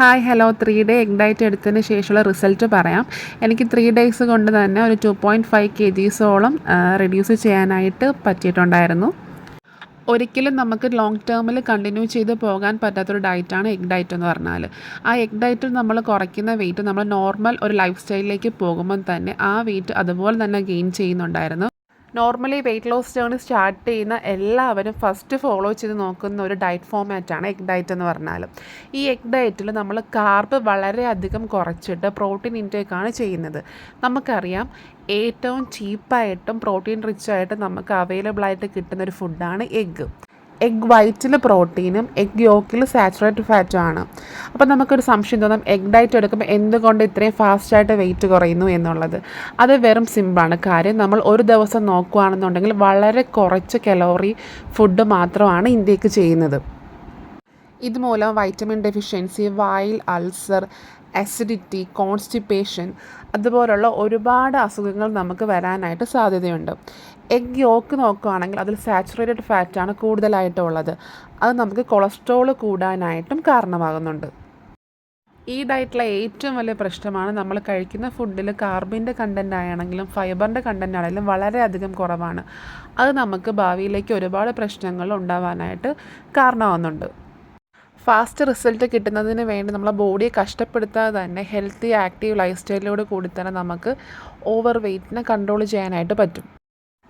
Hi hello. Three day egg diet എടുത്തതിന് ശേഷമുള്ള result പറയാം. എനിക്ക് ത്രീ ഡേയ്സ് കൊണ്ട് തന്നെ ഒരു ടു പോയിന്റ് ഫൈവ് കെ ജീസോളം റെഡ്യൂസ് ചെയ്യാനായിട്ട് പറ്റിയിട്ടുണ്ടായിരുന്നു. ഒരിക്കലും നമുക്ക് ലോങ് ടേമിൽ കണ്ടിന്യൂ ചെയ്ത് പോകാൻ പറ്റാത്തൊരു ഡയറ്റാണ് എഗ് ഡയറ്റ് എന്ന് പറഞ്ഞാൽ ആ എഗ് ഡയറ്റിൽ നമ്മൾ കുറയ്ക്കുന്ന വെയിറ്റ് നമ്മൾ നോർമൽ ഒരു ലൈഫ് സ്റ്റൈലിലേക്ക് പോകുമ്പോൾ തന്നെ ആ വെയിറ്റ് അതുപോലെ തന്നെ ഗെയിൻ ചെയ്യുന്നുണ്ടായിരുന്നു. Normally weight loss journey start ചെയ്യുന്ന എല്ലാവരും ഫസ്റ്റ് ഫോളോ ചെയ്ത് നോക്കുന്ന ഒരു ഡയറ്റ് ഫോമാറ്റാണ് എഗ് ഡയറ്റ് എന്ന് പറഞ്ഞാൽ ഈ എഗ് ഡയറ്റിൽ നമ്മൾ കാർബ് വളരെയധികം കുറച്ചിട്ട് പ്രോട്ടീൻ ഇൻടേക്കാണ് ചെയ്യുന്നത്. നമുക്കറിയാം ഏറ്റവും ചീപ്പായിട്ടും പ്രോട്ടീൻ റിച്ച് ആയിട്ട് നമുക്ക് അവൈലബിൾ ആയിട്ട് കിട്ടുന്ന ഒരു ഫുഡാണ് എഗ്ഗ് എഗ് വൈറ്റിൽ പ്രോട്ടീനും എഗ് യോക്കിൽ സാച്ചുറേറ്റഡ് ഫാറ്റും ആണ്. അപ്പോൾ നമുക്കൊരു സംശയം തോന്നാം എഗ് ഡയറ്റ് എടുക്കുമ്പോൾ എന്തുകൊണ്ട് ഇത്രയും ഫാസ്റ്റായിട്ട് വെയിറ്റ് കുറയുന്നു എന്നുള്ളത്? അത് വെറും സിമ്പിളാണ്. കാര്യം നമ്മൾ ഒരു ദിവസം നോക്കുകയാണെന്നുണ്ടെങ്കിൽ വളരെ കുറച്ച് കലോറി ഫുഡ് മാത്രമാണ് ഇന്ത്യയ്ക്ക് ചെയ്യുന്നത്. ഇതുമൂലം വൈറ്റമിൻ ഡെഫിഷ്യൻസി വായിൽ അൾസർ അസിഡിറ്റി കോൺസ്റ്റിപ്പേഷൻ അതുപോലുള്ള ഒരുപാട് അസുഖങ്ങൾ നമുക്ക് വരാനായിട്ട് സാധ്യതയുണ്ട്. എഗ് യോക്ക് നോക്കുകയാണെങ്കിൽ അതിൽ സാച്ചുറേറ്റഡ് ഫാറ്റാണ് കൂടുതലായിട്ടുള്ളത് അത് നമുക്ക് കൊളസ്ട്രോൾ കൂടാനായിട്ടും കാരണമാകുന്നുണ്ട്. ഈ ഡയറ്റിലെ ഏറ്റവും വലിയ പ്രശ്നമാണ് നമ്മൾ കഴിക്കുന്ന ഫുഡിൽ കാർബിന്റെ കണ്ടന്റ് ആണെങ്കിലും ഫൈബറിന്റെ കണ്ടന്റ് ആണെങ്കിലും വളരെയധികം കുറവാണ്. അത് നമുക്ക് ഭാവിയിലേക്ക് ഒരുപാട് പ്രശ്നങ്ങൾ ഉണ്ടാവാനായിട്ട് കാരണമാകുന്നുണ്ട് ഫാസ്റ്റ് റിസൾട്ട് കിട്ടുന്നതിന് വേണ്ടി നമ്മളെ ബോഡിയെ കഷ്ടപ്പെടുത്താതെ തന്നെ ഹെൽത്തി ആക്റ്റീവ് ലൈഫ് സ്റ്റൈലിലൂടെ കൂടി തന്നെ നമുക്ക് ഓവർ വെയ്റ്റിനെ കൺട്രോൾ ചെയ്യാനായിട്ട് പറ്റും.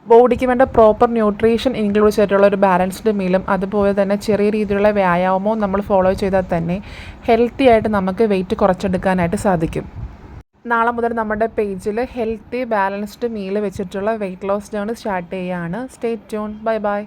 ബോഡിക്ക് വേണ്ട പ്രോപ്പർ ന്യൂട്രീഷൻ ഇൻക്ലൂഡ് ചെയ്തിട്ടുള്ള ഒരു ബാലൻസ്ഡ് മീലും അതുപോലെ തന്നെ ചെറിയ രീതിയിലുള്ള വ്യായാമവും നമ്മൾ ഫോളോ ചെയ്താൽ തന്നെ ഹെൽത്തി ആയിട്ട് നമുക്ക് വെയിറ്റ് കുറച്ചെടുക്കാനായിട്ട് സാധിക്കും. നാളെ മുതൽ നമ്മുടെ പേജിൽ ഹെൽത്തി ബാലൻസ്ഡ് മീൽ വെച്ചിട്ടുള്ള വെയിറ്റ് ലോസ് ജേണി സ്റ്റാർട്ട് ചെയ്യുകയാണ് സ്റ്റേ ട്യൂൺ ബൈ ബൈ